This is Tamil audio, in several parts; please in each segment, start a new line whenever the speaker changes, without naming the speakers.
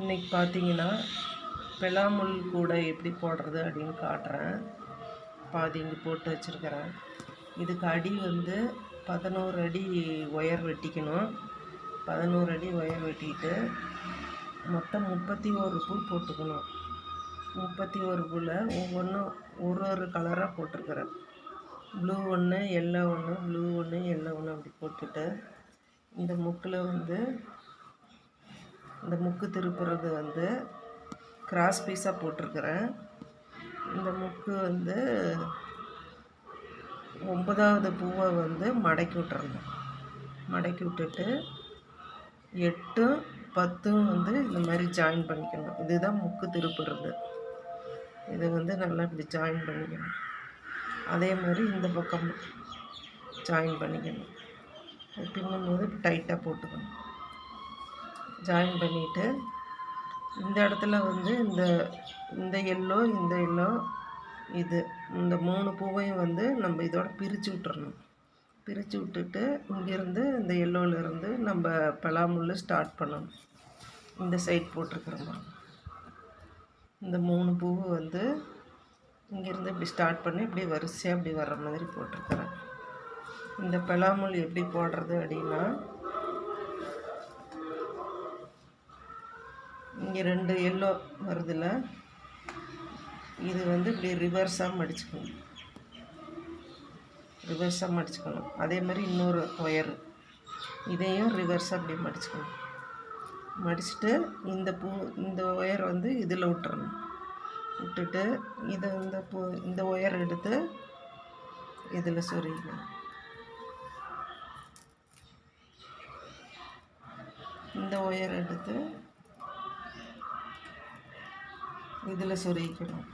இன்றைக்கி பார்த்தீங்கன்னா பெலாமுல் கூட எப்படி போடுறது அப்படின்னு காட்டுறேன். பாதி இங்கே போட்டு வச்சுருக்கிறேன். இதுக்கு அடி வந்து பதினோரு அடி ஒயர் வெட்டிக்கணும். பதினோரு அடி ஒயர் வெட்டிட்டு மொத்தம் முப்பத்தி ஒரு புல் போட்டுக்கணும். முப்பத்தி ஒரு பூவில் ஒவ்வொன்றும் ஒரு ஒரு கலராக போட்டிருக்கிறேன். ப்ளூ ஒன்று எல்லோ ஒன்று ப்ளூ ஒன்று எல்லோ ஒன்று அப்படி போட்டுட்டு இந்த முக்கில் வந்து இந்த முக்கு திருப்புறது வந்து கிராஸ் பீஸாக போட்டிருக்கிறேன். இந்த முக்கு வந்து ஒன்பதாவது பூவை வந்து மடக்கி விட்டுறணும். மடக்கி விட்டுட்டு எட்டும் பத்தும் வந்து இந்த மாதிரி ஜாயின் பண்ணிக்கணும். இதுதான் முக்கு திருப்புறது. இதை வந்து நல்லா இப்படி ஜாயின் பண்ணிக்கணும். அதே மாதிரி இந்த பக்கம் ஜாயின் பண்ணிக்கணும். பின்னும்போது டைட்டாக போட்டுக்கணும். ஜாயின் பண்ணிவிட்டு இந்த இடத்துல வந்து இந்த இந்த எல்லோ இந்த எல்லோ இது இந்த மூணு பூவையும் வந்து நம்ம இதோட பிரித்து விட்டுறணும். பிரித்து விட்டுட்டு இங்கேருந்து இந்த எல்லோவிலேருந்து நம்ம பலாமுள் ஸ்டார்ட் பண்ணணும். இந்த சைட் போட்டிருக்குறோம் இந்த மூணு பூவு வந்து இங்கேருந்து இப்படி ஸ்டார்ட் பண்ணி இப்படி வரிசையாக இப்படி வர்ற மாதிரி போட்டிருக்கிறேன். இந்த பலாமுள் எப்படி போடுறது அப்படின்னா இங்கே ரெண்டு எல்லோ வருதுல்ல. இது வந்து இப்படி ரிவர்ஸாக மடிச்சுக்கணும். ரிவர்ஸாக மடிச்சுக்கணும். அதே மாதிரி இன்னொரு ஒயரு இதையும் ரிவர்ஸாக அப்படி மடிச்சுக்கணும். மடிச்சுட்டு இந்த பூ இந்த ஒயர் வந்து இதில் விட்டுறணும். விட்டுட்டு இதை இந்த பூ இந்த ஒயர் எடுத்து இதில் சொருகிக்கணும். இந்த ஒயர் எடுத்து இதில் சொருகிக்கணும்.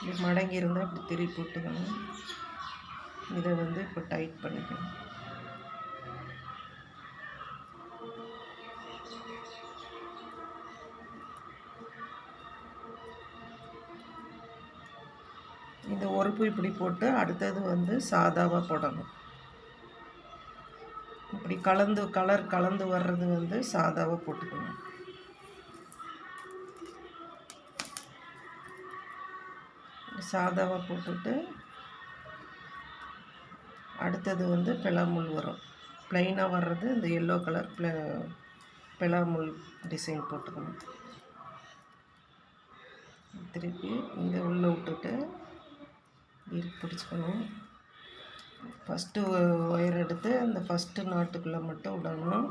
இப்படி மடங்கி இருந்தால் இப்படி திருப்பி போட்டுக்கணும். இதை வந்து இப்போ டைட் பண்ணிக்கணும். இந்த உறுப்பு இப்படி போட்டு அடுத்தது வந்து சாதாவாக போடணும். இப்படி கலந்து கலர் கலந்து வர்றது வந்து சாதாவாக போட்டுக்கணும் சாதாவாக போட்டுட்டு அடுத்தது வந்து பெலாமுள் வரும். ப்ளைனாக வர்றது இந்த எல்லோ கலர் ப்ள பெலாமுள் டிசைன் போட்டுக்கணும் திருப்பி இங்கே உள்ளே விட்டுட்டு பிடிச்சிக்கணும் ஃபஸ்ட்டு ஒயர் எடுத்து அந்த ஃபஸ்ட்டு நாட்டுக்குள்ளே மட்டும் விடணும்.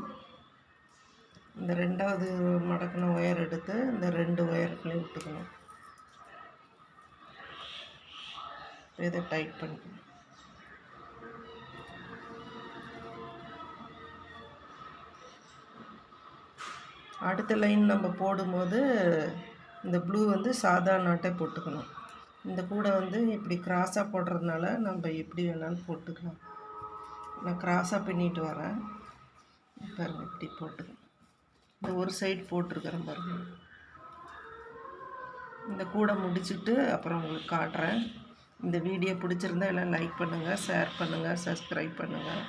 இந்த ரெண்டாவது மடக்கின ஒயர் எடுத்து இந்த ரெண்டு ஒயருக்குள்ளேயும் விட்டுக்கணும். இதை டைட் பண்ணிக்கணும். அடுத்த லைன் நம்ம போடும்போது இந்த ப்ளூ வந்து சாதா நாட்டை போட்டுக்கணும். இந்த கூடை வந்து இப்படி கிராஸாக போடுறதுனால நம்ம எப்படி வேணாலும் போட்டுக்கலாம். நான் கிராஸாக பின்னிட்டு வரேன். பாருங்க இப்படி போட்டுக்கணும் இந்த ஒரு சைடு போட்டிருக்கிறேன் பாருங்க. இந்த கூடை முடிச்சுட்டு அப்புறம் உங்களுக்கு காட்டுறேன். இந்த வீடியோ பிடிச்சிருந்தா எல்லாம் லைக் பண்ணுங்கள் ஷேர் பண்ணுங்கள் சப்ஸ்கிரைப் பண்ணுங்கள்